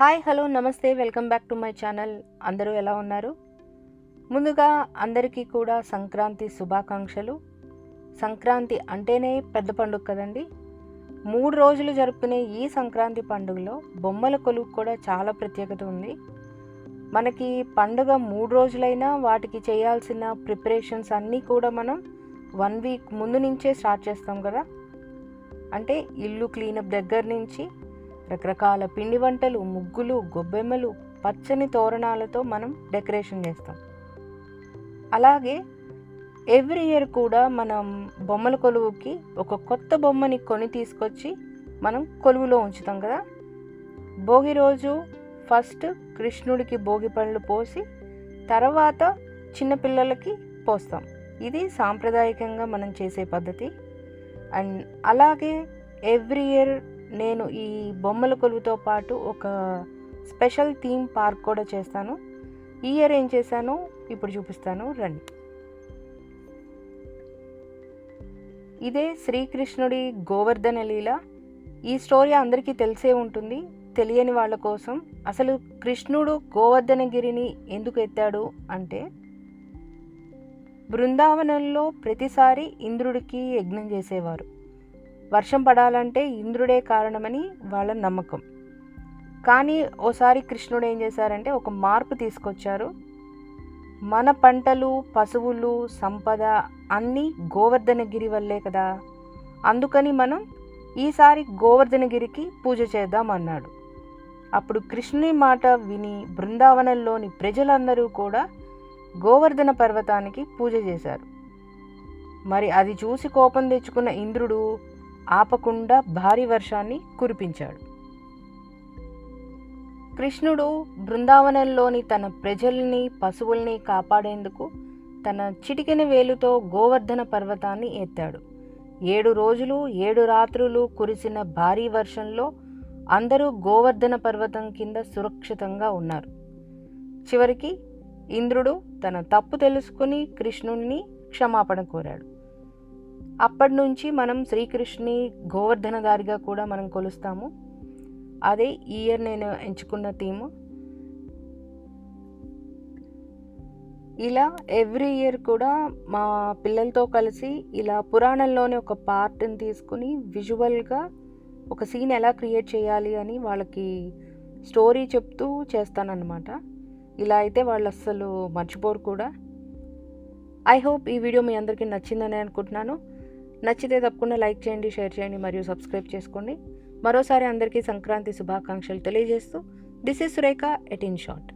Hi hello నమస్తే welcome back to my channel. అందరూ ఎలా ఉన్నారు? ముందుగా అందరికీ కూడా సంక్రాంతి శుభాకాంక్షలు. సంక్రాంతి అంటేనే పెద్ద పండుగ కదండి. మూడు రోజులు జరుపుకునే ఈ సంక్రాంతి పండుగలో బొమ్మల కొలువు కూడా చాలా ప్రత్యేకత ఉంది. మనకి పండుగ మూడు రోజులైనా వాటికి చేయాల్సిన ప్రిపరేషన్స్ అన్నీ కూడా మనం వన్ వీక్ ముందు నుంచే స్టార్ట్ చేస్తాం కదా. అంటే ఇల్లు క్లీనప్ దగ్గర నుంచి రకరకాల పిండి వంటలు ముగ్గులు గొబ్బెమ్మలు పచ్చని తోరణాలతో మనం డెకరేషన్ చేస్తాం. అలాగే ఎవ్రీ ఇయర్ కూడా మనం బొమ్మల కొలువుకి ఒక కొత్త బొమ్మని కొని తీసుకొచ్చి మనం కొలువులో ఉంచుతాం కదా. భోగి రోజు ఫస్ట్ కృష్ణుడికి భోగి పళ్ళు పోసి తర్వాత చిన్నపిల్లలకి పోస్తాం. ఇది సాంప్రదాయకంగా మనం చేసే పద్ధతి. అండ్ అలాగే ఎవ్రీ ఇయర్ నేను ఈ బొమ్మల కొలువుతో పాటు ఒక స్పెషల్ థీమ్ పార్క్ కూడా చేస్తాను. ఈ ఇయర్ ఏం చేశాను ఇప్పుడు చూపిస్తాను. రండి. ఇదే శ్రీకృష్ణుడి గోవర్ధన లీల. ఈ స్టోరీ అందరికీ తెలిసే ఉంటుంది. తెలియని వాళ్ళ కోసం. అసలు కృష్ణుడు గోవర్ధనగిరిని ఎందుకు ఎత్తాడు అంటే బృందావనంలో ప్రతిసారి ఇంద్రుడికి యజ్ఞం చేసేవారు. వర్షం పడాలంటే ఇంద్రుడే కారణమని వాళ్ళ నమ్మకం. కానీ ఓసారి కృష్ణుడు ఏం చేశారంటే ఒక మార్పు తీసుకొచ్చారు. మన పంటలు పశువులు సంపద అన్నీ గోవర్ధనగిరి వల్లే కదా. అందుకని మనం ఈసారి గోవర్ధనగిరికి పూజ చేద్దామన్నాడు అప్పుడు కృష్ణుని మాట విని బృందావనంలోని ప్రజలందరూ కూడా గోవర్ధన పర్వతానికి పూజ చేశారు. మరి అది చూసి కోపం తెచ్చుకున్న ఇంద్రుడు ఆపకుండా భారీ వర్షాన్ని కురిపించాడు. కృష్ణుడు బృందావనంలోని తన ప్రజల్ని పశువుల్ని కాపాడేందుకు తన చిటికెన వేలుతో గోవర్ధన పర్వతాన్ని ఎత్తాడు. ఏడు రోజులు ఏడు రాత్రులు కురిసిన భారీ వర్షంలో అందరూ గోవర్ధన పర్వతం కింద సురక్షితంగా ఉన్నారు. చివరికి ఇంద్రుడు తన తప్పు తెలుసుకుని కృష్ణుణ్ణి క్షమాపణ కోరాడు. అప్పటి నుంచి మనం శ్రీకృష్ణుని గోవర్ధన గారిగా కూడా మనం కొలుస్తాము. అదే ఈ ఇయర్ నేను ఎంచుకున్న థీము ఇలా ఎవ్రీ ఇయర్ కూడా మా పిల్లలతో కలిసి ఇలా పురాణంలోని ఒక పార్ట్ని తీసుకుని విజువల్గా ఒక సీన్ ఎలా క్రియేట్ చేయాలి అని వాళ్ళకి స్టోరీ చెప్తూ చేస్తానన్నమాట. ఇలా అయితే వాళ్ళు అస్సలు మర్చిపోరు కూడా. ఐ హోప్ ఈ వీడియో మీ అందరికీ నచ్చిందని అనుకుంటున్నాను. నచ్చితే తప్పకుండా లైక్ చేయండి షేర్ చేయండి మరియు సబ్స్క్రైబ్ చేసుకోండి. మరోసారి అందరికీ సంక్రాంతి శుభాకాంక్షలు తెలియజేస్తూ this is Surekha at in short.